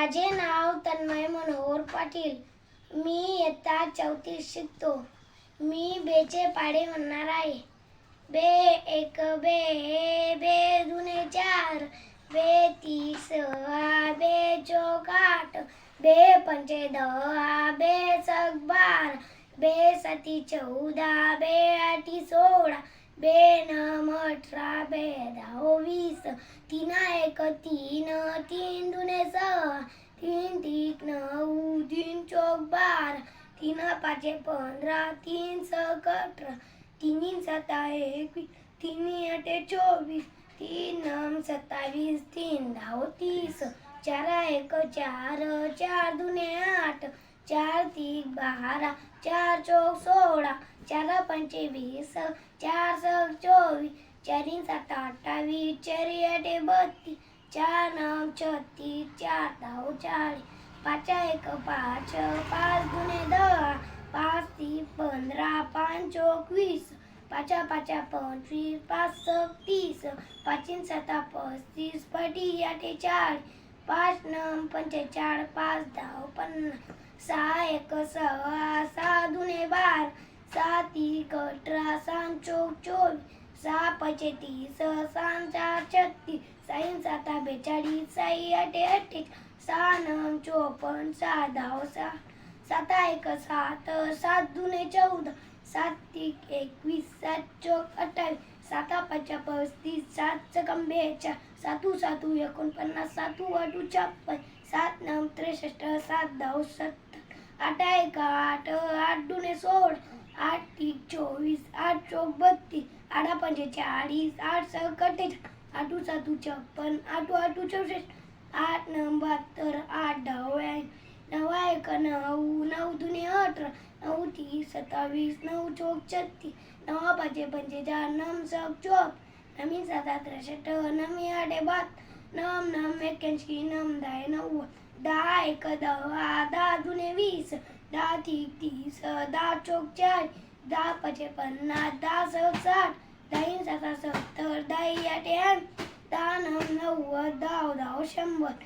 माझे नाव तन्मय मनोहर पाटील. मी इयत्ता चौतीस शिकतो. मी बेचे पाडे म्हणणार आहे. बे एक बे बे दुने चार. बे तीस बे चौकाट आठ. बे पंचे दहा बे सग बार बे सती चौदा बे आठी सोळा. बे नम अठरा बे दहा हो वीस तीन एक तीन तीन दुने सहा तीन तीन नऊ तीन चौक बारा तीन पाचे पंधरा तीन सक अठरा तीन सता एकवीस तीन अठे चोवीस तीन नम सत्तावीस तीन दहा हो तीस चार एक चार चार दुने आठ चार तीन बारा चार चौक सोळा चार पंचे वीस चार सग चोवीस चारी सात अठ्ठावीस चारी आठे बत्तीस चार नऊ छत्तीस चार दहा चाळीस पाच एक पाच पाच गुणे दहा पाच तीन पंधरा पाच चौक वीस पाच पाच पंचवीस पाच सक तीस पाचीन सता पस्तीस पटी आठे चाळीस पाच नऊ पंचेचाळ पाच दहा पन्नास सहा एक सहा सहा दुने बार. सहा तीन अठरा सहा चौक चोवीस सहा पंचे स सहा चार छत्तीस साईन साता बेचाळीस साई अठे अठ्ठीस सहा नम चोपन्न सहा धाव सहा साता एक सात सात दुने चौदा. सात तीन एकवीस सात चौक अठ्ठावीस. साता पाच पस्तीस सात चकम बेचाळ सातू सातू एकोणपन्नास सातू अटू छप्पन. सात नम त्रेसष्ट सात धाव सत्तर. आठ एक आठ आठ दुने सोड. आठ तीन चोवीस आठ चौक बत्तीस. आठा पंचे चाळीस आठ सक अठ्ठेचाळीस आठू सातू छप्पन आठू आठू चौसष्ट. आठ नऊ बहात्तर आठ दहा नऊ एक नऊ नऊ दुने अठरा. नऊ तीस सत्तावीस नऊ चौक छत्तीस. नऊ पाचे पंचेचाळ नम सक चोप नमी सात त्रेसष्ट नमी आठे बात. नम नम एक्क्याऐंशी नम दहा नव्वद दहा एक दहा दहा दुने वीस दहा तीन तीस दहा चौक चार दहा पचे पन्नास दहा सौ साठ दहा सहा सत्तर दहा आठ दहा नऊ नव्वद दहा दहा शंभर.